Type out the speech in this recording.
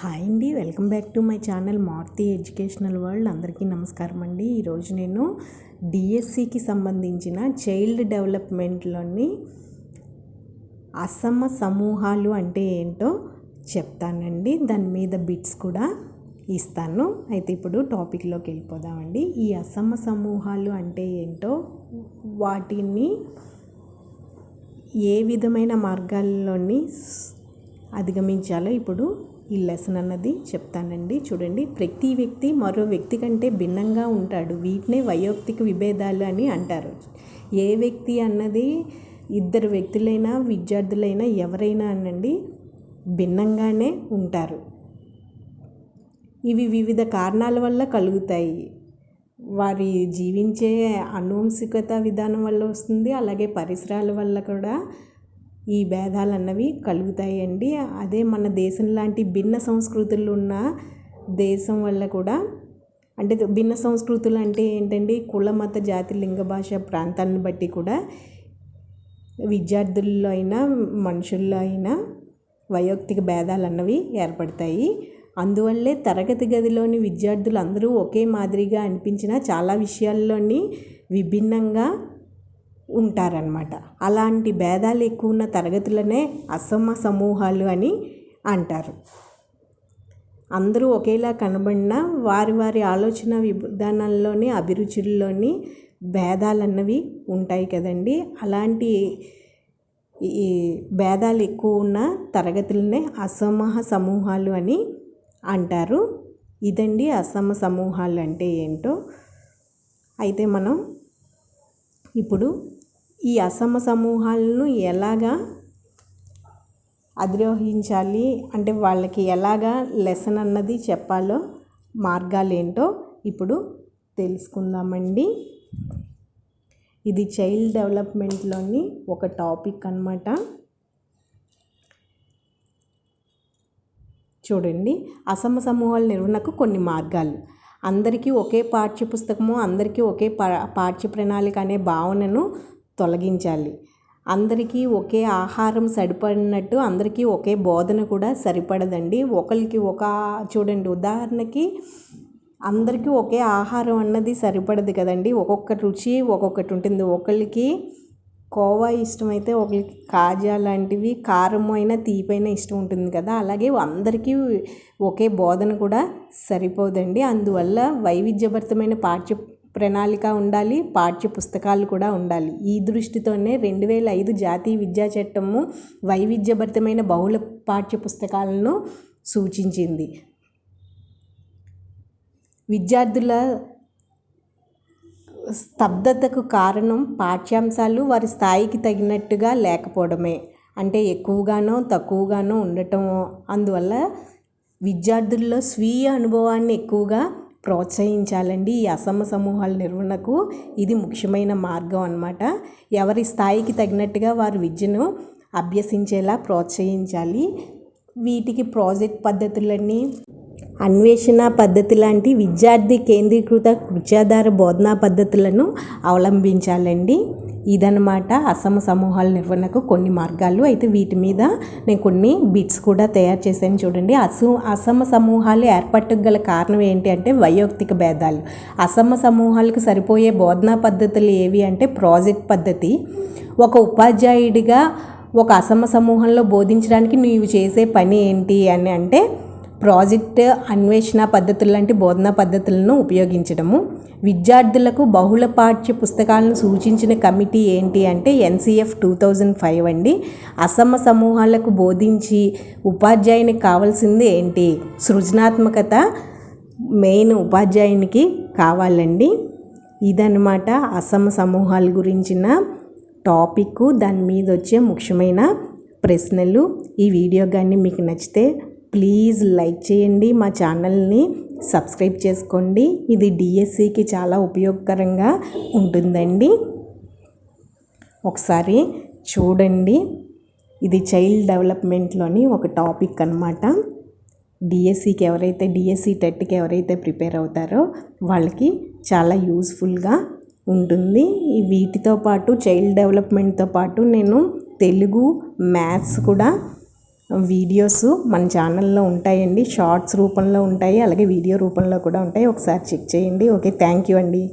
Hi అండి welcome back to my channel Maruthi educational world. అందరికీ నమస్కారం అండి. ఈరోజు నేను డిఎస్సికి సంబంధించిన చైల్డ్ డెవలప్మెంట్లోని అసమ సమూహాలు అంటే ఏంటో చెప్తానండి. దాని మీద బిట్స్ కూడా ఇస్తాను. అయితే ఇప్పుడు టాపిక్లోకి వెళ్ళిపోదామండి. ఈ అసమ సమూహాలు అంటే ఏంటో వాటిని ఏ విధమైన మార్గాల్లోని అధిగమించాలో? ఇప్పుడు ఈ లెసన్ అన్నది చెప్తానండి. చూడండి ప్రతి వ్యక్తి మరో వ్యక్తి కంటే భిన్నంగా ఉంటాడు. వీటినే వయోక్తిక విభేదాలు అని అంటారు. ఏ వ్యక్తి అన్నది ఇద్దరు వ్యక్తులైనా విద్యార్థులైనా ఎవరైనా అనండి భిన్నంగానే ఉంటారు. ఇవి వివిధ కారణాల వల్ల కలుగుతాయి. వారి జీవించే అనువంశికత విధానం వల్ల వస్తుంది. అలాగే పరిసరాల వల్ల కూడా ఈ భేదాలు అన్నవి కలుగుతాయండి. అదే మన దేశం లాంటి భిన్న సంస్కృతులు ఉన్న దేశం వల్ల కూడా అంటే భిన్న సంస్కృతులు అంటే ఏంటండి? కుల మత జాతి లింగ భాష ప్రాంతాలను బట్టి కూడా విద్యార్థుల్లో అయినా మనుషుల్లో అయినా వయోక్తిక భేదాలు అన్నవి ఏర్పడతాయి. అందువల్లే తరగతి గదిలోని విద్యార్థులు అందరూ ఒకే మాదిరిగా అనిపించిన చాలా విషయాల్లోని విభిన్నంగా ఉంటారనమాట అలాంటి భేదాలు ఎక్కువ ఉన్న తరగతులనే అసమ సమూహాలు అని అంటారు. అందరూ ఒకేలా కనబడిన వారి వారి ఆలోచన విధానాల్లోని అభిరుచుల్లోని భేదాలు అన్నవి ఉంటాయి కదండి. అలాంటి ఈ భేదాలు ఎక్కువ ఉన్న తరగతులనే అసమహ సమూహాలు అని అంటారు. ఇదండి అసమ సమూహాలు అంటే ఏంటో? అయితే మనం ఇప్పుడు ఈ అసమ సమూహాలను ఎలాగా అధిరోహించాలి? అంటే వాళ్ళకి ఎలాగా లెసన్ అన్నది చెప్పాలో మార్గాలు ఏంటో ఇప్పుడు తెలుసుకుందామండి. ఇది చైల్డ్ డెవలప్మెంట్లోని ఒక టాపిక్ అనమాట చూడండి. అసమ సమూహాల నిర్వహణకు కొన్ని మార్గాలు. అందరికీ ఒకే పాఠ్య పుస్తకము అందరికీ ఒకే పా పాఠ్య ప్రణాళిక అనే భావనను తొలగించాలి. అందరికీ ఒకే ఆహారం సరిపడినట్టు అందరికీ ఒకే బోధన కూడా సరిపడదండి. ఒకరికి ఒక చూడండి ఉదాహరణకి అందరికీ ఒకే ఆహారం అన్నది సరిపడదు కదండి. ఒక్కొక్క రుచి ఒక్కొక్కటి ఉంటుంది. ఒకరికి కోవా ఇష్టమైతే ఒకరికి కాజా లాంటివి కారం అయినా తీపైన ఇష్టం ఉంటుంది కదా. అలాగే అందరికీ ఒకే బోధన కూడా సరిపోదండి. అందువల్ల వైవిధ్యభరితమైన పాఠ్య ప్రణాళిక ఉండాలి పాఠ్య పుస్తకాలు కూడా ఉండాలి. ఈ దృష్టితోనే రెండు వేల ఐదు జాతీయ విద్యా చట్టము వైవిధ్యభరితమైన బహుళ పాఠ్య పుస్తకాలను సూచించింది. విద్యార్థుల స్తబ్దతకు కారణం పాఠ్యాంశాలు వారి స్థాయికి తగినట్టుగా లేకపోవడమే. అంటే ఎక్కువగానో తక్కువగానో ఉండటం. అందువల్ల విద్యార్థుల్లో స్వీయ అనుభవాన్ని ఎక్కువగా ప్రోత్సహించాలండి ఈ అసమ సమూహాల నిర్వహణకు. ఇది ముఖ్యమైన మార్గం అనమాట ఎవరి స్థాయికి తగినట్టుగా వారు విద్యను అభ్యసించేలా ప్రోత్సహించాలి. వీటికి ప్రాజెక్ట్ పద్ధతులన్నీ అన్వేషణ పద్ధతి లాంటి విద్యార్థి కేంద్రీకృత కృత్యాధార బోధనా పద్ధతులను అవలంబించాలండి. ఇదనమాట అసమ సమూహాల నిర్వహణకు కొన్ని మార్గాలు. అయితే వీటి మీద నేను కొన్ని బిట్స్ కూడా తయారు చేశాను చూడండి. అసు అసమ సమూహాలు ఏర్పట్టుకు గల కారణం ఏంటి అంటే వయోక్తిక భేదాలు. అసమ సమూహాలకు సరిపోయే బోధనా పద్ధతులు ఏవి అంటే ప్రాజెక్ట్ పద్ధతి. ఒక ఉపాధ్యాయుడిగా ఒక అసమ సమూహంలో బోధించడానికి నీవు చేసే పని ఏంటి అని అంటే ప్రాజెక్ట్ అన్వేషణ పద్ధతులు లాంటి బోధనా పద్ధతులను ఉపయోగించడము. విద్యార్థులకు బహుళ పాఠ్య పుస్తకాలను సూచించిన కమిటీ ఏంటి అంటే ఎన్సిఎఫ్ టూ థౌజండ్ ఫైవ్ అండి. అసమ సమూహాలకు బోధించి ఉపాధ్యాయునికి కావాల్సింది ఏంటి? సృజనాత్మకత మెయిన్ ఉపాధ్యాయునికి కావాలండి. ఇదనమాట అసమ సమూహాల గురించిన టాపిక్. దాని మీద వచ్చే ముఖ్యమైన ప్రశ్నలు. ఈ వీడియో కానీ మీకు నచ్చితే ప్లీజ్ లైక్ చేయండి మా ఛానల్ని సబ్స్క్రైబ్ చేసుకోండి. ఇది డిఎస్సికి చాలా ఉపయోగకరంగా ఉంటుందండి. ఒకసారి చూడండి. ఇది చైల్డ్ డెవలప్మెంట్లోని ఒక టాపిక్ అనమాట డిఎస్సికి ఎవరైతే డిఎస్సి టెట్కి ఎవరైతే ప్రిపేర్ అవుతారో వాళ్ళకి చాలా యూస్ఫుల్గా ఉంటుంది. వీటితో పాటు చైల్డ్ డెవలప్మెంట్తో పాటు నేను తెలుగు మ్యాథ్స్ కూడా వీడియోస్ మన ఛానల్లో ఉంటాయండి. షార్ట్స్ రూపంలో ఉంటాయి. అలాగే వీడియో రూపంలో కూడా ఉంటాయి. ఒకసారి చెక్ చేయండి. ఓకే థ్యాంక్ యూ అండి.